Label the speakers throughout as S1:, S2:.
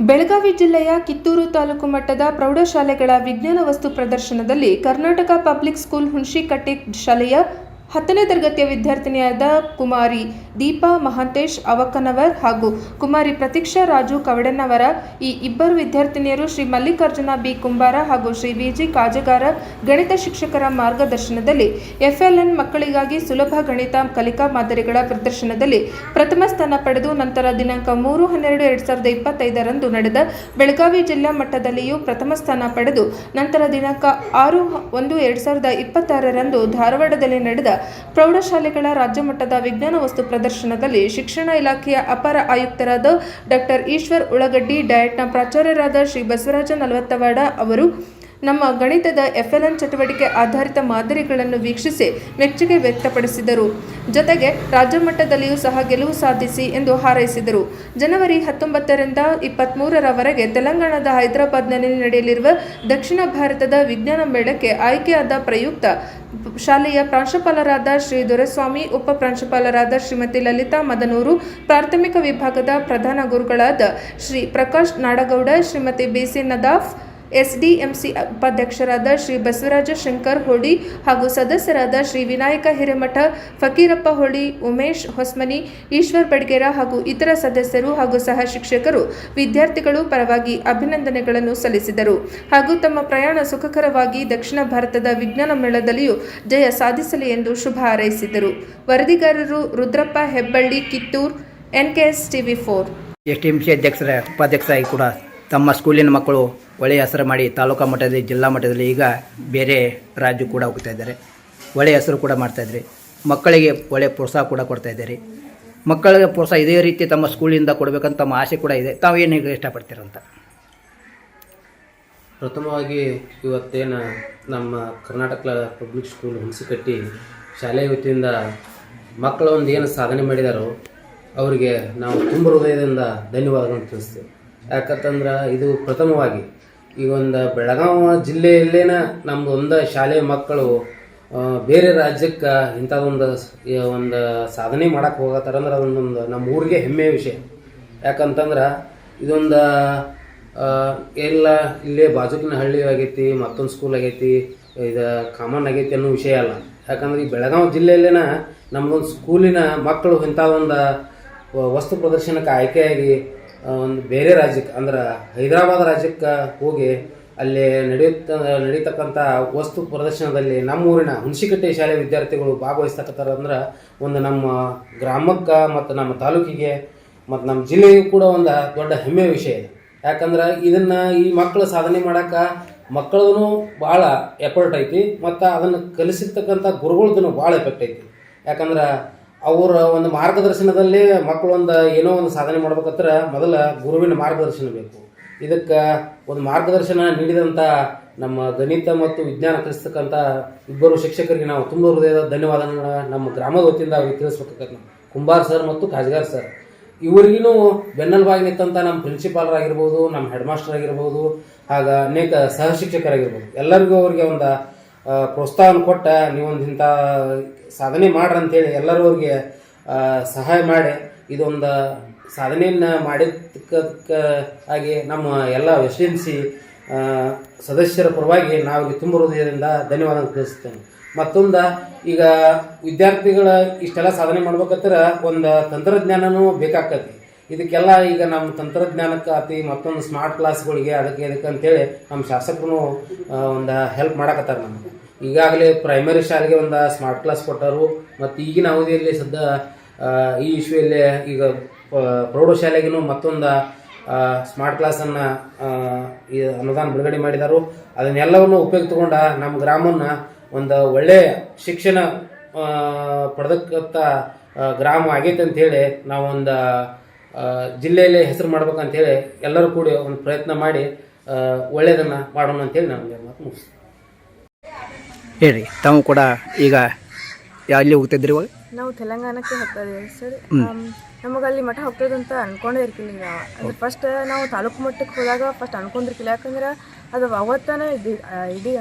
S1: ಬೆಳಗಾವಿ ಜಿಲ್ಲೆಯ ಕಿತ್ತೂರು ತಾಲೂಕು ಮಟ್ಟದ ಪ್ರೌಢಶಾಲೆಗಳ ವಿಜ್ಞಾನ ವಸ್ತು ಪ್ರದರ್ಶನದಲ್ಲಿ ಕರ್ನಾಟಕ ಪಬ್ಲಿಕ್ ಸ್ಕೂಲ್ ಹುಣಶಿಕಟ್ಟೆ ಶಾಲೆಯ ಹತ್ತನೇ ತರಗತಿಯ ವಿದ್ಯಾರ್ಥಿನಿಯಾದ ಕುಮಾರಿ ದೀಪಾ ಮಹಾಂತೇಶ್ ಅವಕನವರ್ ಹಾಗೂ ಕುಮಾರಿ ಪ್ರತೀಕ್ಷಾ ರಾಜು ಕವಡೆನವರ ಈ ಇಬ್ಬರು ವಿದ್ಯಾರ್ಥಿನಿಯರು ಶ್ರೀ ಮಲ್ಲಿಕಾರ್ಜುನ ಬಿ ಕುಂಬಾರ ಹಾಗೂ ಶ್ರೀ ವಿಜಿ ಕಾಜಗಾರ ಗಣಿತ ಶಿಕ್ಷಕರ ಮಾರ್ಗದರ್ಶನದಲ್ಲಿ ಎಫ್ಎಲ್ಎನ್ ಮಕ್ಕಳಿಗಾಗಿ ಸುಲಭ ಗಣಿತ ಕಲಿಕಾ ಮಾದರಿಗಳ ಪ್ರದರ್ಶನದಲ್ಲಿ ಪ್ರಥಮ ಸ್ಥಾನ ಪಡೆದು ನಂತರ ದಿನಾಂಕ ಮೂರು ಹನ್ನೆರಡು ಎರಡು ಸಾವಿರದ ಇಪ್ಪತ್ತೈದರಂದು ನಡೆದ ಬೆಳಗಾವಿ ಜಿಲ್ಲಾ ಮಟ್ಟದಲ್ಲಿಯೂ ಪ್ರಥಮ ಸ್ಥಾನ ಪಡೆದು ನಂತರ ದಿನಾಂಕ ಆರು ಒಂದು ಎರಡು ಸಾವಿರದ ಇಪ್ಪತ್ತಾರರಂದು ಧಾರವಾಡದಲ್ಲಿ ನಡೆದ ಪ್ರೌಢಶಾಲೆಗಳ ರಾಜ್ಯ ಮಟ್ಟದ ವಿಜ್ಞಾನ ವಸ್ತು ಪ್ರದರ್ಶನದಲ್ಲಿ ಶಿಕ್ಷಣ ಇಲಾಖೆಯ ಅಪರ ಆಯುಕ್ತರಾದ ಡಾಕ್ಟರ್ ಈಶ್ವರ್ ಉಳಗಡ್ಡಿ, ಡಯಟ್ನ ಪ್ರಾಚಾರ್ಯರಾದ ಶ್ರೀ ಬಸವರಾಜ ನಲವತ್ತವಾಡ ಅವರು ನಮ್ಮ ಗಣಿತದ ಎಫ್ಎಲ್ಎನ್ ಚಟುವಟಿಕೆ ಆಧಾರಿತ ಮಾದರಿಗಳನ್ನು ವೀಕ್ಷಿಸಿ ಮೆಚ್ಚುಗೆ ವ್ಯಕ್ತಪಡಿಸಿದರು. ಜೊತೆಗೆ ರಾಜ್ಯ ಮಟ್ಟದಲ್ಲಿಯೂ ಸಹ ಗೆಲುವು ಸಾಧಿಸಿ ಎಂದು ಹಾರೈಸಿದರು. ಜನವರಿ ಹತ್ತೊಂಬತ್ತರಿಂದ ಇಪ್ಪತ್ತ್ಮೂರರವರೆಗೆ ತೆಲಂಗಾಣದ ಹೈದರಾಬಾದ್ನಲ್ಲಿ ನಡೆಯಲಿರುವ ದಕ್ಷಿಣ ಭಾರತದ ವಿಜ್ಞಾನ ಮೇಳಕ್ಕೆ ಆಯ್ಕೆಯಾದ ಪ್ರಯುಕ್ತ ಶಾಲೆಯ ಪ್ರಾಂಶುಪಾಲರಾದ ಶ್ರೀ ದೊರೆಸ್ವಾಮಿ, ಉಪ ಪ್ರಾಂಶುಪಾಲರಾದ ಶ್ರೀಮತಿ ಲಲಿತಾ ಮದನೂರು, ಪ್ರಾಥಮಿಕ ವಿಭಾಗದ ಪ್ರಧಾನ ಗುರುಗಳಾದ ಶ್ರೀ ಪ್ರಕಾಶ್ ನಾಡಗೌಡ, ಶ್ರೀಮತಿ ಬಿಸಿ ನದಾಫ್ ಎಸ್ಡಿಎಂಸಿ ಉಪಾಧ್ಯಕ್ಷರಾದ ಶ್ರೀ ಬಸವರಾಜ ಶಂಕರ್ ಹೊಳಿ ಹಾಗೂ ಸದಸ್ಯರಾದ ಶ್ರೀ ವಿನಾಯಕ ಹಿರೇಮಠ, ಫಕೀರಪ್ಪ ಹೊಳಿ ಉಮೇಶ್ ಹೊಸ್ಮನಿ, ಈಶ್ವರ್ ಬಡ್ಗೇರ ಹಾಗೂ ಇತರ ಸದಸ್ಯರು ಹಾಗೂ ಸಹ ಶಿಕ್ಷಕರು, ವಿದ್ಯಾರ್ಥಿಗಳು ಪರವಾಗಿ ಅಭಿನಂದನೆಗಳನ್ನು ಸಲ್ಲಿಸಿದರು. ಹಾಗೂ ತಮ್ಮ ಪ್ರಯಾಣ ಸುಖಕರವಾಗಿ ದಕ್ಷಿಣ ಭಾರತದ ವಿಜ್ಞಾನ ಮೇಳದಲ್ಲಿಯೂ ಜಯ ಸಾಧಿಸಲಿ ಎಂದು ಶುಭ ಹಾರೈಸಿದರು. ವರದಿಗಾರರು Rudrappa Hebballi, Kittur NKS TV four.
S2: S T M C ಅಧ್ಯಕ್ಷರ ಉಪಾಧ್ಯಕ್ಷರಾಗಿ ಕೂಡ ತಮ್ಮ ಸ್ಕೂಲಿನ ಮಕ್ಕಳು ಒಳ್ಳೆಯ ಹೆಸರು ಮಾಡಿ ತಾಲೂಕಾ ಮಟ್ಟದಲ್ಲಿ, ಜಿಲ್ಲಾ ಮಟ್ಟದಲ್ಲಿ ಈಗ ಬೇರೆ ರಾಜ್ಯ ಕೂಡ ಹೋಗ್ತಾ ಇದ್ದಾರೆ. ಒಳ್ಳೆಯ ಹೆಸರು ಕೂಡ ಮಾಡ್ತಾಯಿದ್ದಾರೆ ಮಕ್ಕಳಿಗೆ ಒಳ್ಳೆಯ ಪ್ರೋತ್ಸಾಹ ಕೂಡ ಕೊಡ್ತಾ ಇದ್ದಾರೆ. ಮಕ್ಕಳಿಗೆ ಪ್ರೋತ್ಸಾಹ ಇದೇ ರೀತಿ ತಮ್ಮ ಸ್ಕೂಲಿಂದ ಕೊಡಬೇಕಂತ ತಮ್ಮ ಆಸೆ ಕೂಡ ಇದೆ. ತಾವು ಏನು ಇಷ್ಟಪಡ್ತೀರಂತ
S3: ಪ್ರಥಮವಾಗಿ ಇವತ್ತೇನು ನಮ್ಮ ಕರ್ನಾಟಕ ಪಬ್ಲಿಕ್ ಸ್ಕೂಲ್ ಹುಣಸಿಕಟ್ಟಿ ಶಾಲೆಯ ವತಿಯಿಂದ ಮಕ್ಕಳು ಒಂದು ಏನು ಸಾಧನೆ ಮಾಡಿದಾರೋ, ಅವರಿಗೆ ನಾವು ತುಂಬ ಹೃದಯದಿಂದ ಧನ್ಯವಾದಗಳನ್ನು ತಿಳಿಸ್ತೇವೆ. ಯಾಕಂತಂದ್ರೆ ಇದು ಪ್ರಥಮವಾಗಿ ಈ ಒಂದು ಬೆಳಗಾವಿ ಜಿಲ್ಲೆಯಲ್ಲೇನ ನಮ್ಮದು ಒಂದು ಶಾಲೆ ಮಕ್ಕಳು ಬೇರೆ ರಾಜ್ಯಕ್ಕೆ ಇಂಥದ್ದೊಂದು ಸ್- ಒಂದು ಸಾಧನೆ ಮಾಡಕ್ಕೆ ಹೋಗತ್ತಾರಂದ್ರೆ ಅದೊಂದೊಂದು ನಮ್ಮ ಊರಿಗೆ ಹೆಮ್ಮೆಯ ವಿಷಯ. ಯಾಕಂತಂದ್ರೆ ಇದೊಂದು ಎಲ್ಲ ಇಲ್ಲೇ ಬಾಜುಕಿನ ಹಳ್ಳಿ ಆಗೈತಿ, ಮತ್ತೊಂದು ಸ್ಕೂಲ್ ಆಗೈತಿ, ಇದು ಕಾಮನ್ ಆಗೈತಿ ಅನ್ನೋ ವಿಷಯ ಅಲ್ಲ. ಯಾಕಂದ್ರೆ ಈ ಬೆಳಗಾವಿ ಜಿಲ್ಲೆಯಲ್ಲೇನ ನಮ್ಮದೊಂದು ಸ್ಕೂಲಿನ ಮಕ್ಕಳು ಇಂಥ ಒಂದು ವಸ್ತು ಪ್ರದರ್ಶನಕ್ಕೆ ಆಯ್ಕೆಯಾಗಿ ಒಂದು ಬೇರೆ ರಾಜ್ಯಕ್ಕೆ, ಅಂದ್ರೆ ಹೈದರಾಬಾದ್ ರಾಜ್ಯಕ್ಕೆ ಹೋಗಿ ಅಲ್ಲಿ ನಡೆಯುತ್ತ ನಡೀತಕ್ಕಂಥ ವಸ್ತು ಪ್ರದರ್ಶನದಲ್ಲಿ ನಮ್ಮ ಊರಿನ ಹುಣಸಿಕಟ್ಟೆ ಶಾಲೆ ವಿದ್ಯಾರ್ಥಿಗಳು ಭಾಗವಹಿಸ್ತಕ್ಕಂಥ ಅಂದ್ರೆ ಒಂದು ನಮ್ಮ ಗ್ರಾಮಕ್ಕೆ ಮತ್ತು ನಮ್ಮ ತಾಲೂಕಿಗೆ ಮತ್ತು ನಮ್ಮ ಜಿಲ್ಲೆಗೂ ಕೂಡ ಒಂದು ದೊಡ್ಡ ಹೆಮ್ಮೆಯ ವಿಷಯ ಇದೆ. ಯಾಕಂದ್ರೆ ಇದನ್ನು ಈ ಮಕ್ಕಳು ಸಾಧನೆ ಮಾಡಕ್ಕೆ ಮಕ್ಕಳದೂ ಭಾಳ ಎಫರ್ಟ್ ಐತಿ, ಮತ್ತು ಅದನ್ನು ಕಲಿಸಿರ್ತಕ್ಕಂಥ ಗುರುಗಳದ್ದು ಭಾಳ ಎಫೆಕ್ಟ್ ಐತಿ. ಯಾಕಂದ್ರೆ ಅವರ ಒಂದು ಮಾರ್ಗದರ್ಶನದಲ್ಲಿ ಮಕ್ಕಳು ಒಂದು ಏನೋ ಒಂದು ಸಾಧನೆ ಮಾಡ್ಬೇಕಂದ್ರೆ ಮೊದಲ ಗುರುವಿನ ಮಾರ್ಗದರ್ಶನ ಬೇಕು. ಇದಕ್ಕೆ ಒಂದು ಮಾರ್ಗದರ್ಶನ ನೀಡಿದಂಥ ನಮ್ಮ ಗಣಿತ ಮತ್ತು ವಿಜ್ಞಾನ ಕಲಿಸ್ತಕ್ಕಂಥ ಇಬ್ಬರು ಶಿಕ್ಷಕರಿಗೆ ನಾವು ತುಂಬ ಹೃದಯದ ಧನ್ಯವಾದಗಳನ್ನ ನಮ್ಮ ಗ್ರಾಮದ ವತಿಯಿಂದ ಅವ್ರಿಗೆ ಕುಂಬಾರ್ ಸರ್ ಮತ್ತು ಕಾಜ್ಗಾರ್ ಸರ್. ಇವರಿಗೂ ಬೆನ್ನೆಲುಬಾಗಿ ನಿಂತಂಥ ನಮ್ಮ ಪ್ರಿನ್ಸಿಪಾಲರಾಗಿರ್ಬೋದು ನಮ್ಮ ಹೆಡ್ ಮಾಸ್ಟರ್ ಆಗಿರ್ಬೋದು ಆಗ ಅನೇಕ ಸಹ ಶಿಕ್ಷಕರಾಗಿರ್ಬೋದು. ಎಲ್ಲರಿಗೂ ಅವರಿಗೆ ಒಂದು ಆ, ಪ್ರೋತ್ಸಾಹವನ್ನು ಕೊಟ್ಟ ನೀವೊಂದು ಇಂಥ ಸಾಧನೆ ಮಾಡ್ರಿ ಅಂತೇಳಿ ಎಲ್ಲರೂ ಅವ್ರಿಗೆ ಸಹಾಯ ಮಾಡಿ. ಇದೊಂದು ಸಾಧನೆಯನ್ನು ಮಾಡಿದ್ದಕ್ಕ ಆಗಿ ನಮ್ಮ ಎಲ್ಲ ವೆಸ್ಟೆನ್ಸಿ ಸದಸ್ಯರ ಪರವಾಗಿ ನಾವು ತುಂಬ ಹೃದಯದಿಂದ ಧನ್ಯವಾದ ತಿಳಿಸ್ತೇನೆ. ಮತ್ತೊಂದು ಈಗ ವಿದ್ಯಾರ್ಥಿಗಳ ಇಷ್ಟೆಲ್ಲ ಸಾಧನೆ ಮಾಡ್ಬೇಕಂದ್ರೆ ಒಂದು ತಂತ್ರಜ್ಞಾನವೂ ಬೇಕಾಕತಿ. ಇದಕ್ಕೆಲ್ಲ ಈಗ ನಮ್ಮ ತಂತ್ರಜ್ಞಾನಕ್ಕೆ ಅತಿ ಮತ್ತೊಂದು ಸ್ಮಾರ್ಟ್ ಕ್ಲಾಸ್ಗಳಿಗೆ ಅದಕ್ಕೆ ಇದಕ್ಕೆ ಅಂತೇಳಿ ನಮ್ಮ ಶಾಸಕರು ಒಂದು ಹೆಲ್ಪ್ ಮಾಡಕತ್ತಾರ ನಮಗೆ. ಈಗಾಗಲೇ ಪ್ರೈಮರಿ ಶಾಲೆಗೆ ಒಂದು ಸ್ಮಾರ್ಟ್ ಕ್ಲಾಸ್ ಕೊಟ್ಟರು. ಮತ್ತು ಈಗಿನ ಅವಧಿಯಲ್ಲಿ ಸದ್ದ ಈ ಇಶ್ಯೂಯಲ್ಲಿ ಈಗ ಪ್ರೌಢಶಾಲೆಗೂ ಮತ್ತೊಂದು ಸ್ಮಾರ್ಟ್ ಕ್ಲಾಸನ್ನು ಅನುದಾನ ಬಿಡುಗಡೆ ಮಾಡಿದರು. ಅದನ್ನೆಲ್ಲವನ್ನು ಉಪಯೋಗ ತಗೊಂಡು ನಮ್ಮ ಗ್ರಾಮವನ್ನು ಒಂದು ಒಳ್ಳೆಯ ಶಿಕ್ಷಣ ಪಡೆದಕ್ಕಂಥ ಗ್ರಾಮ ಆಗೈತೆ ಅಂತೇಳಿ ನಾವೊಂದು ಜಿಲ್ಲೆಯಲ್ಲಿ ಹೆಸರು ಮಾಡ್ಬೇಕಂತೇಳಿ ಎಲ್ಲರೂ ಕೂಡಿ ಒಂದು ಪ್ರಯತ್ನ ಮಾಡಿ ಒಳ್ಳೇದನ್ನ ಒಳ್ಳೆಯದನ್ನು ಮಾಡೋಣ ಅಂತೇಳಿ ನಾನು ಮಾತು ಮುಗಿಸ್ತೀನಿ
S2: ಹೇಳ್ರಿ ತಾವು ಕೂಡ ಈಗ ಎಲ್ಲಿ ಹೋಗ್ತಿದ್ರಿ ಇವಾಗ?
S4: ನಾವು ತೆಲಂಗಾಣಕ್ಕೆ ಹೋಗ್ತಾ ಇದೀವಿ ಸರ್ ನಮಗೆ ಅಲ್ಲಿ ಮಠ ಹೋಗ್ತದೆ ಅಂತ ಅನ್ಕೊಂಡೇ ಇರ್ತೀನಿ ಈಗ. ಅಂದ್ರೆ ಫಸ್ಟ್ ನಾವು ತಾಲೂಕು ಮಟ್ಟಕ್ಕೆ ಹೋದಾಗ ಫಸ್ಟ್ ಅನ್ಕೊಂಡಿರ್ತಿಲ್ಲ. ಯಾಕಂದ್ರೆ ಅದು ಅವತ್ತನೇ ಇಡೀ ಇಡೀ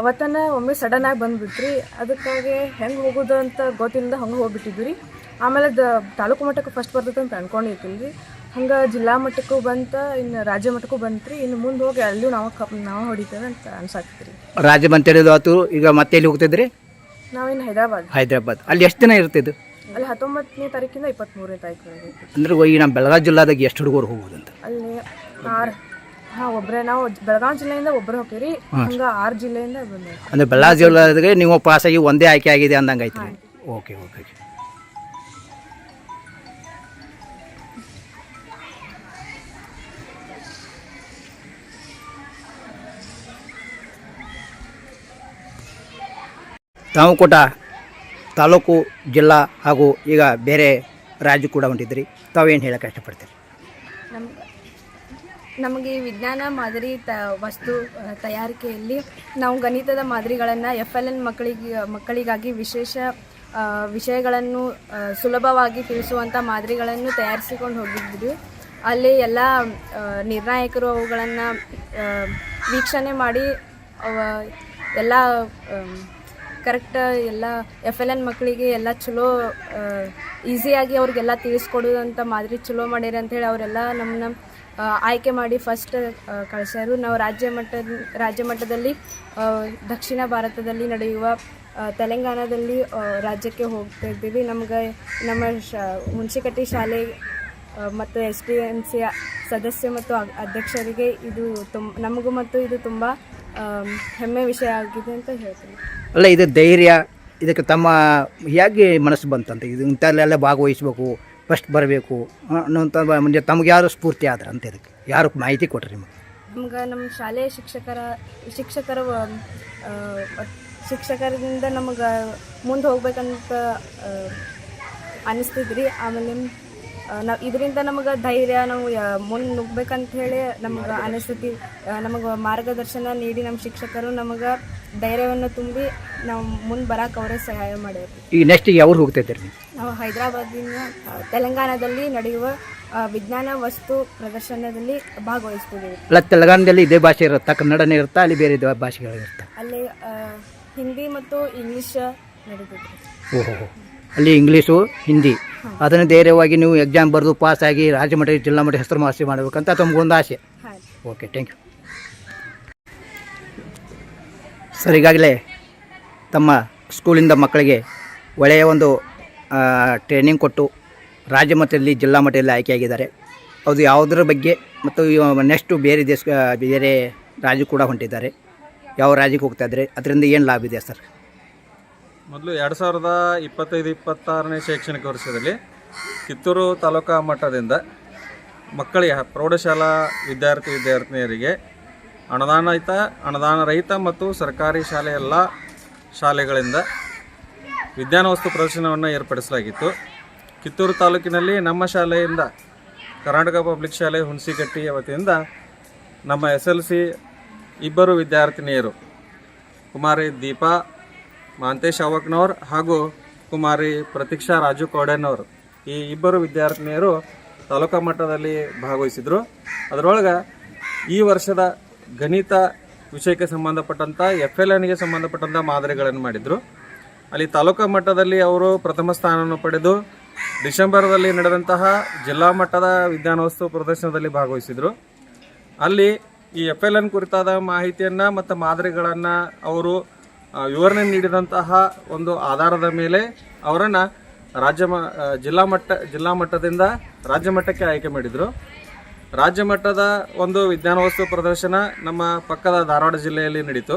S4: ಅವತ್ತನೇ ಒಮ್ಮೆ ಸಡನ್ ಆಗಿ ಬಂದ್ಬಿಟ್ರಿ. ಅದಕ್ಕಾಗಿ ಹೆಂಗೆ ಹೋಗೋದು ಅಂತ ಗೊತ್ತಿಲ್ಲದ ಹಂಗೆ ಹೋಗ್ಬಿಟ್ಟಿದ್ವಿ ರೀ. ಆಮೇಲೆ ದ ತಾಲೂಕು ಮಟ್ಟಕ್ಕೆ ಫಸ್ಟ್ ಬರ್ತೈತೆ ಅಂತ ಅನ್ಕೊಂಡಿರ್ತೀನಿ ರೀ. ಹಂಗೆ ಜಿಲ್ಲಾ ಮಟ್ಟಕ್ಕೂ ಬಂತ ಇನ್ನು ರಾಜ್ಯ ಮಟ್ಟಕ್ಕೂ ಬಂತ್ರಿ ಇನ್ನು ಮುಂದೆ ಹೋಗಿ ಅಲ್ಲೂ ನಾವು ಕಪ್ ನಾವು ಹೊಡಿತೇವೆ ಅಂತ ಅನ್ಸಾಕ್ತಿರಿ
S2: ರಾಜ್ಯ ಮಂತ್ರಿದು ಆತು ಈಗ ಮತ್ತೆ ಎಲ್ಲಿ ಹೋಗ್ತಿದ್ರಿ?
S4: ನಾವಿನ್ನು ಹೈದರಾಬಾದ್.
S2: ಹೈದರಾಬಾದ್. ಅಲ್ಲಿ ಎಷ್ಟು ದಿನ ಇರ್ತಿದ್ದು
S4: ಅಲ್ಲಿ ಹತ್ತೊಂಬತ್ತನೇ ತಾರೀಕಿಂದ ಇಪ್ಪತ್ತ್ಮೂರನೇ ತಾರೀಕು
S2: ಅಂದ್ರೆ ಈ ನಮ್ಮ ಬೆಳಗಾವಿ ಜಿಲ್ಲಾದಾಗ ಎಷ್ಟು ಹುಡುಗರು ಹೋಗೋದಂತ
S4: ಅಲ್ಲಿ ಆರು ಹಾಂ ಒಬ್ಬರೇ ನಾವು ಬೆಳಗಾವಿ ಜಿಲ್ಲೆಯಿಂದ ಒಬ್ಬರು ಹೋಗ್ತೀವಿ ಹಂಗೆ ಆರು ಜಿಲ್ಲೆಯಿಂದ ಬಂದ
S2: ಅಂದ್ರೆ ಬೆಳಗಾವಿ ಜಿಲ್ಲಾದಾಗ ನೀವು ಪಾಸಾಗಿ ಒಂದೇ ಆಯ್ಕೆ ಆಗಿದೆ ಅಂದಂಗೆ ಆಯ್ತು ಓಕೆ ಓಕೆ. ತಾವು ಕೂಡ ತಾಲೂಕು ಜಿಲ್ಲಾ ಹಾಗೂ ಈಗ ಬೇರೆ ರಾಜ್ಯ ಕೂಡ ಹೊಂಟಿದ್ರಿ ತಾವೇನು ಹೇಳಕ್ಕೆ ಇಷ್ಟಪಡ್ತೀರಿ?
S5: ನಮ್ ನಮಗೆ ವಿಜ್ಞಾನ, ಮಾದರಿ ತ ವಸ್ತು ತಯಾರಿಕೆಯಲ್ಲಿ ನಾವು ಗಣಿತದ ಮಾದರಿಗಳನ್ನು ಎಫ್ ಎಲ್ ಎನ್ ಮಕ್ಕಳಿಗೆ, ಮಕ್ಕಳಿಗಾಗಿ ವಿಶೇಷ ವಿಷಯಗಳನ್ನು ಸುಲಭವಾಗಿ ತಿಳಿಸುವಂಥ ಮಾದರಿಗಳನ್ನು ತಯಾರಿಸಿಕೊಂಡು ಹೋಗಿದ್ವಿ. ಅಲ್ಲಿ ಎಲ್ಲ ನಿರ್ಣಾಯಕರು ಅವುಗಳನ್ನು ವೀಕ್ಷಣೆ ಮಾಡಿ ಎಲ್ಲ ಕರೆಕ್ಟ್ ಎಲ್ಲ ಎಫ್ ಎಲ್ ಎನ್ ಮಕ್ಕಳಿಗೆ ಎಲ್ಲ ಚಲೋ ಈಸಿಯಾಗಿ ಅವ್ರಿಗೆಲ್ಲ ತಿಳಿಸ್ಕೊಡೋದಂಥ ಮಾದರಿ ಚಲೋ ಮಾಡ್ಯಾರ ಅಂಥೇಳಿ ಅವರೆಲ್ಲ ನಮ್ಮನ್ನ ಆಯ್ಕೆ ಮಾಡಿ ಫಸ್ಟ್ ಕಳಿಸ್ಯಾರು. ನಾವು ರಾಜ್ಯ ಮಟ್ಟದ, ರಾಜ್ಯ ಮಟ್ಟದಲ್ಲಿ ದಕ್ಷಿಣ ಭಾರತದಲ್ಲಿ ನಡೆಯುವ ತೆಲಂಗಾಣದಲ್ಲಿ ರಾಜ್ಯಕ್ಕೆ ಹೋಗ್ತಾ ಇದ್ದೀವಿ. ನಮ್ಗೆ ನಮ್ಮ ಶ ಹುಣಸಿಕಟ್ಟಿ ಶಾಲೆ ಮತ್ತು ಎಸ್ ಪಿ ಎಂ ಸಿ ಸದಸ್ಯ ಮತ್ತು ಅಧ್ಯಕ್ಷರಿಗೆ ಇದು ತುಂಬ ನಮಗೂ ಮತ್ತು ಇದು ತುಂಬ ಹೆಮ್ಮೆ ವಿಷಯ ಆಗಿದೆ ಅಂತ ಹೇಳ್ತೀನಿ.
S2: ಅಲ್ಲ ಇದು ಧೈರ್ಯ ಇದಕ್ಕೆ ತಮ್ಮ ಹೇಗೆ ಮನಸ್ಸು ಬಂತಂತೆ? ಇದು ಇಂಥಲ್ಲೆಲ್ಲ ಭಾಗವಹಿಸ್ಬೇಕು ಫಸ್ಟ್ ಬರಬೇಕು ಅನ್ನೋಂಥ ಮುಂದೆ ತಮ್ಗೆ ಯಾರು ಸ್ಫೂರ್ತಿ ಆದ್ರೆ ಅಂತ ಇದಕ್ಕೆ? ಯಾರು ಮಾಹಿತಿ ಕೊಟ್ರಿ ನಿಮಗೆ?
S5: ನಮ್ಗೆ ನಮ್ಮ ಶಾಲೆಯ ಶಿಕ್ಷಕರ ಶಿಕ್ಷಕರ ಆ, ಶಿಕ್ಷಕರಿಂದ ನಮಗೆ ಮುಂದೆ ಹೋಗ್ಬೇಕಂತ ಅನಿಸ್ತಿದ್ರಿ. ಆಮೇಲೆ ನಾವು ಇದರಿಂದ ನಮಗೆ ಧೈರ್ಯ ನಾವು ಮುಂದೆ ನುಗ್ಬೇಕಂತ ಹೇಳಿ ನಮ್ಗೆ ಅನಿಸ್ತೈತಿ. ನಮಗೆ ಮಾರ್ಗದರ್ಶನ ನೀಡಿ ನಮ್ಮ ಶಿಕ್ಷಕರು ನಮಗೆ ಧೈರ್ಯವನ್ನು ತುಂಬಿ ನಾವು ಮುಂದೆ ಬರಕ್ಕೆ ಅವರೇ ಸಹಾಯ ಮಾಡ್ಯಾರ.
S2: ಈಗ ನೆಕ್ಸ್ಟ್ ಯಾವ್ರು ಹೋಗ್ತೈತೆ ರೀ
S5: ನಾವು ಹೈದರಾಬಾದಿನ ತೆಲಂಗಾಣದಲ್ಲಿ ನಡೆಯುವ ವಿಜ್ಞಾನ ವಸ್ತು ಪ್ರದರ್ಶನದಲ್ಲಿ ಭಾಗವಹಿಸ್ತಿದ್ದೀವಿ
S2: ಅಲ್ಲ ತೆಲಂಗಾಣದಲ್ಲಿ ಇದೇ ಭಾಷೆ ಇರುತ್ತಾ? ಕನ್ನಡನೇ ಇರುತ್ತಾ? ಅಲ್ಲಿ ಬೇರೆ ಇದೇ ಭಾಷೆಗಳು ಇರುತ್ತಾ?
S5: ಅಲ್ಲಿ ಹಿಂದಿ ಮತ್ತು ಇಂಗ್ಲೀಷ್ ನಡೆದಿದೆ.
S2: ಓಹೋ ಅಲ್ಲಿ ಇಂಗ್ಲೀಷು ಹಿಂದಿ. ಅದನ್ನು ಧೈರ್ಯವಾಗಿ ನೀವು ಎಕ್ಸಾಮ್ ಬರೆದು ಪಾಸ್ ಆಗಿ ರಾಜ್ಯ ಮಟ್ಟ ಜಿಲ್ಲಾ ಮಟ್ಟ ಹೆಸರು ಮಾಸಿ ಮಾಡಬೇಕಂತ ತಮಗೊಂದು ಆಸೆ. ಓಕೆ ಥ್ಯಾಂಕ್ ಯು ಸರ್ ಈಗಾಗಲೇ ತಮ್ಮ ಸ್ಕೂಲಿಂದ ಮಕ್ಕಳಿಗೆ ಒಳ್ಳೆಯ ಒಂದು ಟ್ರೈನಿಂಗ್ ಕೊಟ್ಟು ರಾಜ್ಯ ಮಟ್ಟದಲ್ಲಿ ಜಿಲ್ಲಾ ಮಟ್ಟದಲ್ಲಿ ಆಯ್ಕೆಯಾಗಿದ್ದಾರೆ ಅದು ಯಾವುದರ ಬಗ್ಗೆ ಮತ್ತು ನೆಕ್ಸ್ಟು ಬೇರೆ ದೇಶ ಬೇರೆ ರಾಜ್ಯ ಕೂಡ ಹೊಂಟಿದ್ದಾರೆ ಯಾವ ರಾಜ್ಯಕ್ಕೆ ಹೋಗ್ತಾ ಇದ್ದಾರೆ ಅದರಿಂದ ಏನು ಲಾಭ ಇದೆ ಸರ್?
S6: ಮೊದಲು ಎರಡು ಸಾವಿರದ ಇಪ್ಪತ್ತೈದು, ಇಪ್ಪತ್ತಾರನೇ ಶೈಕ್ಷಣಿಕ ವರ್ಷದಲ್ಲಿ ಕಿತ್ತೂರು ತಾಲೂಕಾ ಮಟ್ಟದಿಂದ ಮಕ್ಕಳಿಗೆ, ಪ್ರೌಢಶಾಲಾ ವಿದ್ಯಾರ್ಥಿ ವಿದ್ಯಾರ್ಥಿನಿಯರಿಗೆ ಅನುದಾನರಹಿತ ಅನುದಾನ ರಹಿತ ಮತ್ತು ಸರ್ಕಾರಿ ಶಾಲೆ ಎಲ್ಲ ಶಾಲೆಗಳಿಂದ ವಿಜ್ಞಾನ ವಸ್ತು ಪ್ರದರ್ಶನವನ್ನು ಏರ್ಪಡಿಸಲಾಗಿತ್ತು. ಕಿತ್ತೂರು ತಾಲೂಕಿನಲ್ಲಿ ನಮ್ಮ ಶಾಲೆಯಿಂದ ಕರ್ನಾಟಕ ಪಬ್ಲಿಕ್ ಶಾಲೆ ಹುಣಸಿಕಟ್ಟಿಯ ವತಿಯಿಂದ ನಮ್ಮ ಎಸ್ ಎಲ್ ಸಿ ಇಬ್ಬರು ವಿದ್ಯಾರ್ಥಿನಿಯರು, ಕುಮಾರಿ ದೀಪಾ ಮಾಂತೇಶ್ ಅವಕ್ನವ್ರು ಹಾಗೂ ಕುಮಾರಿ ಪ್ರತೀಕ್ಷಾ ರಾಜು ಕೋಡೆನವರು. ಈ ಇಬ್ಬರು ವಿದ್ಯಾರ್ಥಿನಿಯರು ತಾಲೂಕಾ ಮಟ್ಟದಲ್ಲಿ ಭಾಗವಹಿಸಿದರು. ಅದರೊಳಗೆ ಈ ವರ್ಷದ ಗಣಿತ ವಿಷಯಕ್ಕೆ ಸಂಬಂಧಪಟ್ಟಂಥ ಎಫ್ ಎಲ್ ಎನ್ಗೆ ಸಂಬಂಧಪಟ್ಟಂಥ ಮಾದರಿಗಳನ್ನು ಮಾಡಿದರು. ಅಲ್ಲಿ ತಾಲೂಕಾ ಮಟ್ಟದಲ್ಲಿ ಅವರು ಪ್ರಥಮ ಸ್ಥಾನವನ್ನು ಪಡೆದು ಡಿಸೆಂಬರ್ದಲ್ಲಿ ನಡೆದಂತಹ ಜಿಲ್ಲಾ ಮಟ್ಟದ ವಿಜ್ಞಾನೋತ್ಸವ ಪ್ರದರ್ಶನದಲ್ಲಿ ಭಾಗವಹಿಸಿದರು. ಅಲ್ಲಿ ಈ ಎಫ್ ಎಲ್ ಎನ್ ಕುರಿತಾದ ಮಾಹಿತಿಯನ್ನು ಮತ್ತು ಮಾದರಿಗಳನ್ನು ಅವರು ವಿವರಣೆ ನೀಡಿದಂತಹ ಒಂದು ಆಧಾರದ ಮೇಲೆ ಅವರನ್ನು ರಾಜ್ಯ ಮ ಜಿಲ್ಲಾ ಮಟ್ಟ, ಜಿಲ್ಲಾ ಮಟ್ಟದಿಂದ ರಾಜ್ಯ ಮಟ್ಟಕ್ಕೆ ಆಯ್ಕೆ ಮಾಡಿದರು. ರಾಜ್ಯ ಮಟ್ಟದ ಒಂದು ವಿಜ್ಞಾನ ವಸ್ತು ಪ್ರದರ್ಶನ ನಮ್ಮ ಪಕ್ಕದ ಧಾರವಾಡ ಜಿಲ್ಲೆಯಲ್ಲಿ ನಡೀತು.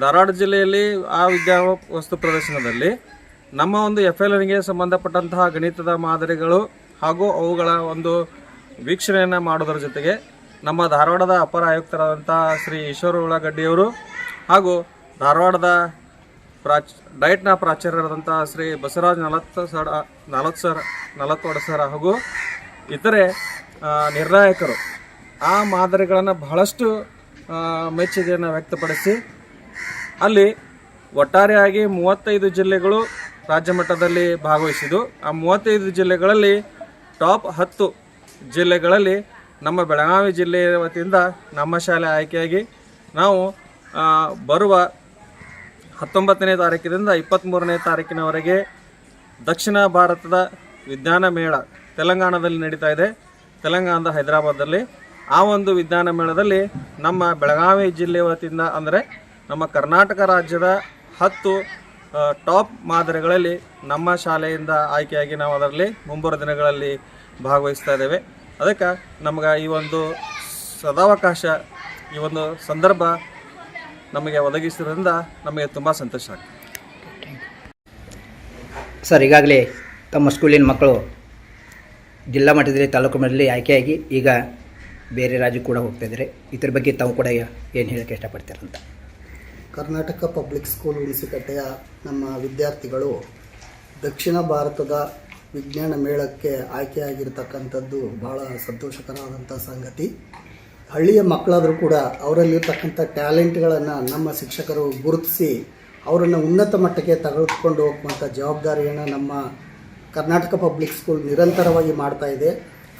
S6: ಧಾರವಾಡ ಜಿಲ್ಲೆಯಲ್ಲಿ ಆ ವಿಜ್ಞಾನ ವಸ್ತು ಪ್ರದರ್ಶನದಲ್ಲಿ ನಮ್ಮ ಒಂದು ಎಫ್ ಎಲ್ ಎನ್ಗೆ ಸಂಬಂಧಪಟ್ಟಂತಹ ಗಣಿತದ ಮಾದರಿಗಳು ಹಾಗೂ ಅವುಗಳ ಒಂದು ವೀಕ್ಷಣೆಯನ್ನು ಮಾಡೋದರ ಜೊತೆಗೆ ನಮ್ಮ ಧಾರವಾಡದ ಅಪರ ಆಯುಕ್ತರಾದಂತಹ ಶ್ರೀ ಈಶ್ವರ ಉಳ್ಳಾಗಡ್ಡಿಯವರು ಹಾಗೂ ಧಾರವಾಡದ ಪ್ರಾಚ, ಡಯಟ್ನ ಪ್ರಾಚಾರ್ಯರಾದಂಥ ಶ್ರೀ ಬಸವರಾಜ್ ನಲತ್ತ ಸಡ ನಲವತ್ತು ಸರ್ ನಲತ್ವಾಡ ಸರ್ ಹಾಗೂ ಇತರೆ ನಿರ್ಣಾಯಕರು ಆ ಮಾದರಿಗಳನ್ನು ಬಹಳಷ್ಟು ಮೆಚ್ಚುಗೆಯನ್ನು ವ್ಯಕ್ತಪಡಿಸಿ ಅಲ್ಲಿ ಒಟ್ಟಾರೆಯಾಗಿ ಮೂವತ್ತೈದು ಜಿಲ್ಲೆಗಳು ರಾಜ್ಯ ಮಟ್ಟದಲ್ಲಿ ಭಾಗವಹಿಸಿದ್ದು. ಆ ಮೂವತ್ತೈದು ಜಿಲ್ಲೆಗಳಲ್ಲಿ ಟಾಪ್ ಹತ್ತು ಜಿಲ್ಲೆಗಳಲ್ಲಿ ನಮ್ಮ ಬೆಳಗಾವಿ ಜಿಲ್ಲೆಯ ವತಿಯಿಂದ ನಮ್ಮ ಶಾಲೆ ಆಯ್ಕೆಯಾಗಿ ನಾವು ಬರುವ ಹತ್ತೊಂಬತ್ತನೇ ತಾರೀಕಿನಿಂದ ಇಪ್ಪತ್ತ್ಮೂರನೇ ತಾರೀಕಿನವರೆಗೆ ದಕ್ಷಿಣ ಭಾರತದ ವಿಜ್ಞಾನ ಮೇಳ ತೆಲಂಗಾಣದಲ್ಲಿ ನಡೀತಾ ಇದೆ. ತೆಲಂಗಾಣದ ಹೈದರಾಬಾದಲ್ಲಿ ಆ ಒಂದು ವಿಜ್ಞಾನ ಮೇಳದಲ್ಲಿ ನಮ್ಮ ಬೆಳಗಾವಿ ಜಿಲ್ಲೆ ವತಿಯಿಂದ ಅಂದರೆ ನಮ್ಮ ಕರ್ನಾಟಕ ರಾಜ್ಯದ ಹತ್ತು ಟಾಪ್ ಮಾದರಿಗಳಲ್ಲಿ ನಮ್ಮ ಶಾಲೆಯಿಂದ ಆಯ್ಕೆಯಾಗಿ ನಾವು ಅದರಲ್ಲಿ ಮುಂಬರುವ ದಿನಗಳಲ್ಲಿ ಭಾಗವಹಿಸ್ತಾ ಇದ್ದೇವೆ. ಅದಕ್ಕೆ ನಮ್ಗೆ ಈ ಒಂದು ಸದಾವಕಾಶ, ಈ ಒಂದು ಸಂದರ್ಭ ನಮಗೆ ಒದಗಿಸಿರೋದ್ರಿಂದ ನಮಗೆ ತುಂಬ ಸಂತೋಷ ಆಗ್ತದೆ.
S2: ಸರ್ ಈಗಾಗಲೇ ತಮ್ಮ ಸ್ಕೂಲಿನ ಮಕ್ಕಳು ಜಿಲ್ಲಾ ಮಟ್ಟದಲ್ಲಿ ತಾಲೂಕು ಮಟ್ಟದಲ್ಲಿ ಆಯ್ಕೆಯಾಗಿ ಈಗ ಬೇರೆ ರಾಜ್ಯಕ್ಕೆ ಕೂಡ ಹೋಗ್ತಾ ಇದ್ದಾರೆ. ಇದ್ರ ಬಗ್ಗೆ ತಾವು ಕೂಡ ಏನು ಹೇಳೋಕ್ಕೆ ಇಷ್ಟಪಡ್ತೀರಂತ
S7: ಕರ್ನಾಟಕ ಪಬ್ಲಿಕ್ ಸ್ಕೂಲ್ ಹುಣಸಿಕಟ್ಟೆಯ ನಮ್ಮ ವಿದ್ಯಾರ್ಥಿಗಳು ದಕ್ಷಿಣ ಭಾರತದ ವಿಜ್ಞಾನ ಮೇಳಕ್ಕೆ ಆಯ್ಕೆಯಾಗಿರ್ತಕ್ಕಂಥದ್ದು ಬಹಳ ಸಂತೋಷಕರವಾದಂಥ ಸಂಗತಿ. ಹಳ್ಳಿಯ ಮಕ್ಕಳಾದರೂ ಕೂಡ ಅವರಲ್ಲಿರ್ತಕ್ಕಂಥ ಟ್ಯಾಲೆಂಟ್ಗಳನ್ನು ನಮ್ಮ ಶಿಕ್ಷಕರು ಗುರುತಿಸಿ ಅವರನ್ನು ಉನ್ನತ ಮಟ್ಟಕ್ಕೆ ತೆಗೆದುಕೊಂಡು ಹೋಗುವಂಥ ಜವಾಬ್ದಾರಿಯನ್ನು ನಮ್ಮ ಕರ್ನಾಟಕ ಪಬ್ಲಿಕ್ ಸ್ಕೂಲ್ ನಿರಂತರವಾಗಿ ಮಾಡ್ತಾ ಇದೆ.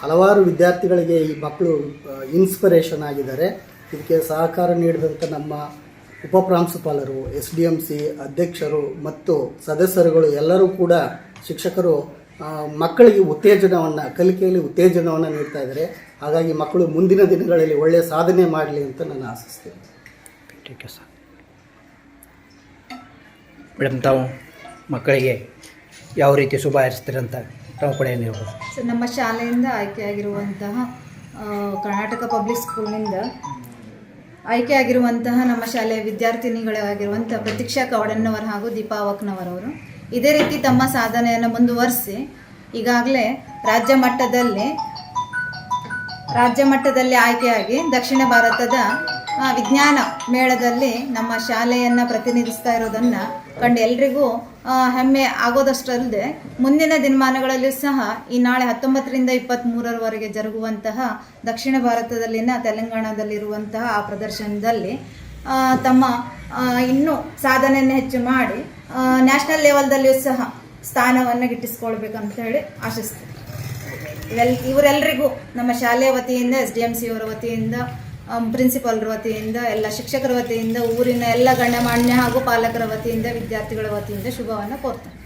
S7: ಹಲವಾರು ವಿದ್ಯಾರ್ಥಿಗಳಿಗೆ ಈ ಮಕ್ಕಳು ಇನ್ಸ್ಪಿರೇಷನ್ ಆಗಿದ್ದಾರೆ. ಇದಕ್ಕೆ ಸಹಕಾರ ನೀಡಿದಂಥ ನಮ್ಮ ಉಪಪ್ರಾಂಶುಪಾಲರು ಎಸ್ ಡಿ ಎಂ ಸಿ ಅಧ್ಯಕ್ಷರು ಮತ್ತು ಸದಸ್ಯರುಗಳು ಎಲ್ಲರೂ ಕೂಡ ಶಿಕ್ಷಕರು ಮಕ್ಕಳಿಗೆ ಉತ್ತೇಜನವನ್ನು, ಕಲಿಕೆಯಲ್ಲಿ ಉತ್ತೇಜನವನ್ನು ನೀಡ್ತಾ ಇದ್ದಾರೆ. ಹಾಗಾಗಿ ಮಕ್ಕಳು ಮುಂದಿನ ದಿನಗಳಲ್ಲಿ ಒಳ್ಳೆಯ ಸಾಧನೆ ಮಾಡಲಿ ಅಂತ ನಾನು ಆಶಿಸ್ತೇನೆ.
S2: ಥ್ಯಾಂಕ್ ಯು ಸರ್ ಮೇಡಮ್ ತಾವು ಮಕ್ಕಳಿಗೆ ಯಾವ ರೀತಿ ಶುಭ ಹಾರಿಸ್ತೀರಂತ ತಾವು ಕೂಡ ಏನು ಹೇಳ್ಬೋದು?
S8: ಸೊ ನಮ್ಮ ಶಾಲೆಯಿಂದ ಆಯ್ಕೆಯಾಗಿರುವಂತಹ ಕರ್ನಾಟಕ ಪಬ್ಲಿಕ್ ಸ್ಕೂಲ್ನಿಂದ ಆಯ್ಕೆಯಾಗಿರುವಂತಹ ನಮ್ಮ ಶಾಲೆಯ ವಿದ್ಯಾರ್ಥಿನಿಗಳಾಗಿರುವಂಥ ಪ್ರತೀಕ್ಷಾ ಕವಡನ್ನವರ್ ಹಾಗೂ ದೀಪಾ ಅವಕ್ನವರವರು ಇದೇ ರೀತಿ ತಮ್ಮ ಸಾಧನೆಯನ್ನು ಮುಂದುವರಿಸಿ ಈಗಾಗಲೇ ರಾಜ್ಯ ಮಟ್ಟದಲ್ಲಿ ರಾಜ್ಯ ಮಟ್ಟದಲ್ಲಿ ಆಯ್ಕೆಯಾಗಿ ದಕ್ಷಿಣ ಭಾರತದ ವಿಜ್ಞಾನ ಮೇಳದಲ್ಲಿ ನಮ್ಮ ಶಾಲೆಯನ್ನು ಪ್ರತಿನಿಧಿಸ್ತಾ ಇರೋದನ್ನು ಕಂಡು ಎಲ್ರಿಗೂ ಹೆಮ್ಮೆ ಆಗೋದಷ್ಟಲ್ಲದೆ ಮುಂದಿನ ದಿನಮಾನಗಳಲ್ಲಿ ಸಹ ಈ ನಾಳೆ ಹತ್ತೊಂಬತ್ತರಿಂದ ಇಪ್ಪತ್ತ್ಮೂರರವರೆಗೆ ಜರುಗುವಂತಹ ದಕ್ಷಿಣ ಭಾರತದಲ್ಲಿನ ತೆಲಂಗಾಣದಲ್ಲಿರುವಂತಹ ಆ ಪ್ರದರ್ಶನದಲ್ಲಿ ತಮ್ಮ ಇನ್ನೂ ಸಾಧನೆಯನ್ನು ಹೆಚ್ಚು ಮಾಡಿ ನ್ಯಾಷನಲ್ ಲೆವೆಲ್ದಲ್ಲಿಯೂ ಸಹ ಸ್ಥಾನವನ್ನು ಗಿಟ್ಟಿಸ್ಕೊಳ್ಬೇಕಂತ ಹೇಳಿ ಆಶಿಸ್ತೀನಿ. ಇವೆಲ್ ಇವರೆಲ್ಲರಿಗೂ ನಮ್ಮ ಶಾಲೆಯ ವತಿಯಿಂದ, ಎಸ್ ಡಿ ಎಂ ಸಿ ಅವರ ವತಿಯಿಂದ ಪ್ರಿನ್ಸಿಪಾಲ್ರ ವತಿಯಿಂದ, ಎಲ್ಲ ಶಿಕ್ಷಕರ ವತಿಯಿಂದ, ಊರಿನ ಎಲ್ಲ ಗಣ್ಯಮಾನ್ಯ ಹಾಗೂ ಪಾಲಕರ ವತಿಯಿಂದ, ವಿದ್ಯಾರ್ಥಿಗಳ ವತಿಯಿಂದ ಶುಭವನ್ನು ಕೋರ್ತೇನೆ